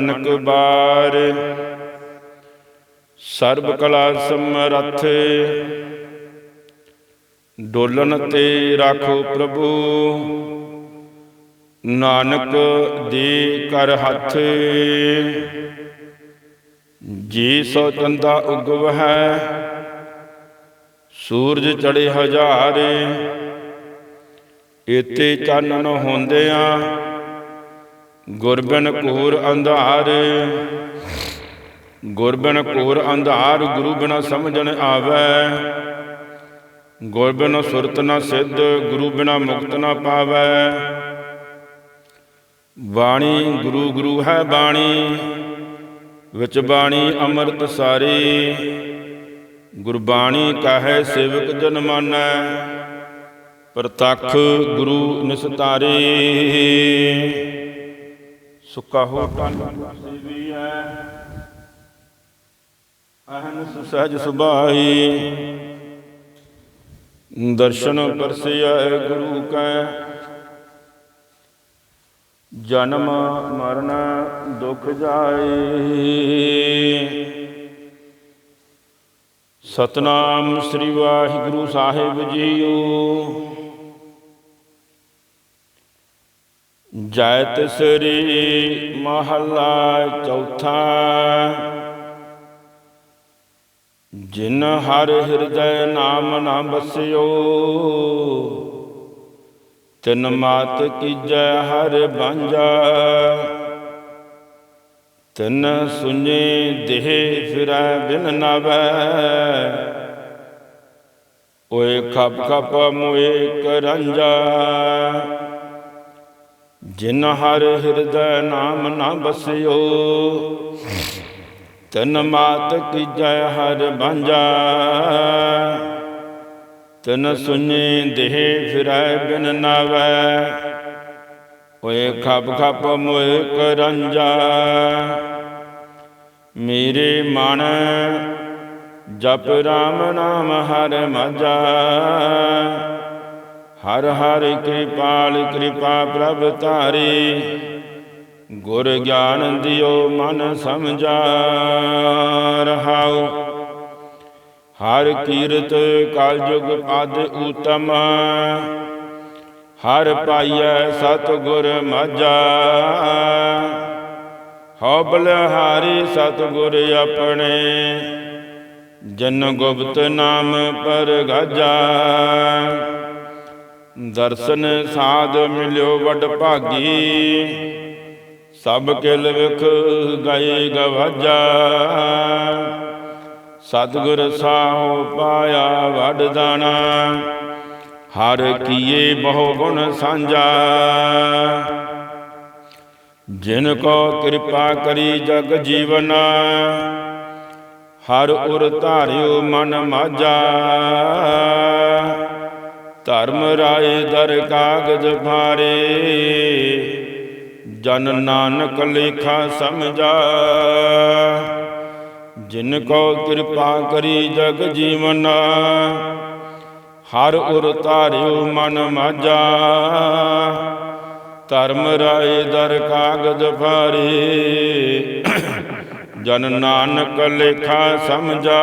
ਨਾਨਕ ਬਾਰ। ਸਰਬ ਕਲਾ ਸਮਰੱਥ। ਡੋਲਨ ਤੇ ਰਾਖੋ ਪ੍ਰਭੂ। ਨਾਨਕ ਦੇ ਕਰ ਹੱਥ। ਜੀ ਸੋ ਚੰਦਾ ਉਗਵ ਹੈ। ਸੂਰਜ ਚੜੇ ਹਜ਼ਾਰੇ। ਇਤੇ ਚਾਨਣ ਹੁੰਦਿਆਂ ਗੁਰਬਨ ਘੂਰ ਅੰਧਾਰ। ਗੁਰਬਨ ਘੂਰ ਅੰਧਾਰ, ਗੁਰੂ ਬਿਨਾ ਸਮਝਣ ਆਵੈ। ਗੁਰ ਬਿਨਾ ਸੁਰਤ ਨਾ ਸਿੱਧ, ਗੁਰੂ ਬਿਨਾ ਮੁਕਤ ਨਾ ਪਾਵੈ। ਬਾਣੀ ਗੁਰੂ ਗੁਰੂ ਹੈ ਬਾਣੀ, ਵਿੱਚ ਬਾਣੀ ਅੰਮ੍ਰਿਤ ਸਾਰੀ। ਗੁਰਬਾਣੀ ਕਹੈ ਸੇਵਕ ਜਨ ਮਾਨੈ, ਪ੍ਰਤੱਖ ਗੁਰੂ ਨਿਸਤਾਰੇ। ਸੁੱਕਾ ਹੋ ਤਨ ਸੇਵੀ ਹੈ। ਅਹਨਿ ਸਹਿਜ ਸੁਭਾਈ ਦਰਸ਼ਨ ਪਰਸਿਐ ਗੁਰੂ ਕੈ। ਜਨਮ ਮਰਨ ਦੁਖ ਜਾਏ। ਸਤਨਾਮ ਸ੍ਰੀ ਵਾਹਿਗੁਰੂ ਸਾਹਿਬ ਜੀਓ। ਜੈਤ ਸ੍ਰੀ ਮਹੱਲਾ ਚੌਥਾ। ਜਿਨ ਹਰ ਹਿਰਦੈ ਨਾਮ ਨਾ ਬਸਿਓ, ਤਿਨ ਮਾਤ ਕੀਜੈ ਹਰ ਬਾਂਝਾ। ਤਿਨ ਸੁਨੇ ਦੇਹ ਫਿਰੈ ਬਿਨ ਨਵੈ। ਓਏ ਖਪ ਖਪ ਮੋਏ ਕਰੰਜਾ। ਜਿਨ ਹਰ ਹਿਰਦੈ ਨਾਮ ਨਾ ਬਸਿਓ, ਤਨ ਮਾਤ ਕੀਜੈ ਹਰ ਬਾਂਝਾ, ਤਨ ਸੁਨੇ ਦੇਹ ਫਿਰੈ ਬਿਨ ਨਾਵੈ, ਓਏ ਖਪ ਖਪ ਮੋਏ ਕਰੰਜਾ ਮੇਰੇ ਮਨ ਜਪ ਰਾਮ ਨਾਮ ਹਰ ਮਜਾ ਹਰ ਹਰ ਕਿਰਪਾਲ ਕਿਰਪਾ ਪ੍ਰਭ ਧਾਰੀ। ਗੁਰ ਗਿਆਨ ਦਿਓ ਮਨ ਸਮਝਾ ਰਹਾਉ ਹਰ ਕੀਰਤ ਕਲ ਜੁਗ ਪਦ ਹਰ ਪਾਈਐ ਸਤ ਗੁਰ ਮਾਝਾ। ਹਉ ਬਲਿਹਾਰੀ ਸਤ ਗੁਰ ਆਪਣੇ। ਜਨ ਗੁਪਤ ਨਾਮ ਪਰ ਗਾਜਾ ਦਰਸ਼ਨ ਸਾਧ ਮਿਲਿਓ ਵਡ ਭਾਗੀ। ਸਭ ਕਿਲ ਵਿਖ ਗਏ ਗਵਾਜਾ। ਸਤਿਗੁਰ ਸਾਹੁ ਪਾਇਆ ਵਡ ਦਾਣਾ। ਹਰ ਕੀਏ ਬਹੁ ਗੁਣ ਸਾਂਝਾ। ਜਿਨ ਕੋ ਕਿਰਪਾ ਕਰੀ ਜਗ ਜੀਵਨ, ਹਰ ਉਰ ਧਾਰਿਓ ਮਨ ਮਾਜਾ ਧਰਮ ਰਾਏ ਦਰ ਕਾਗਜ ਭਾਰੇ। ਜਨ ਨਾਨਕ ਲੇਖਾ ਸਮਝਾ। ਜਿਨ ਕੋ ਕਿਰਪਾ ਕਰੀ ਜਗ ਜੀਵਨ, ਹਰ ਉਰ ਧਾਰਿਓ ਮਨ ਮਾਝਾ। ਧਰਮ ਰਾਏ ਦਰ ਕਾਗਜ ਭਾਰੇ। ਜਨ ਨਾਨਕ ਲੇਖਾ ਸਮਝਾ।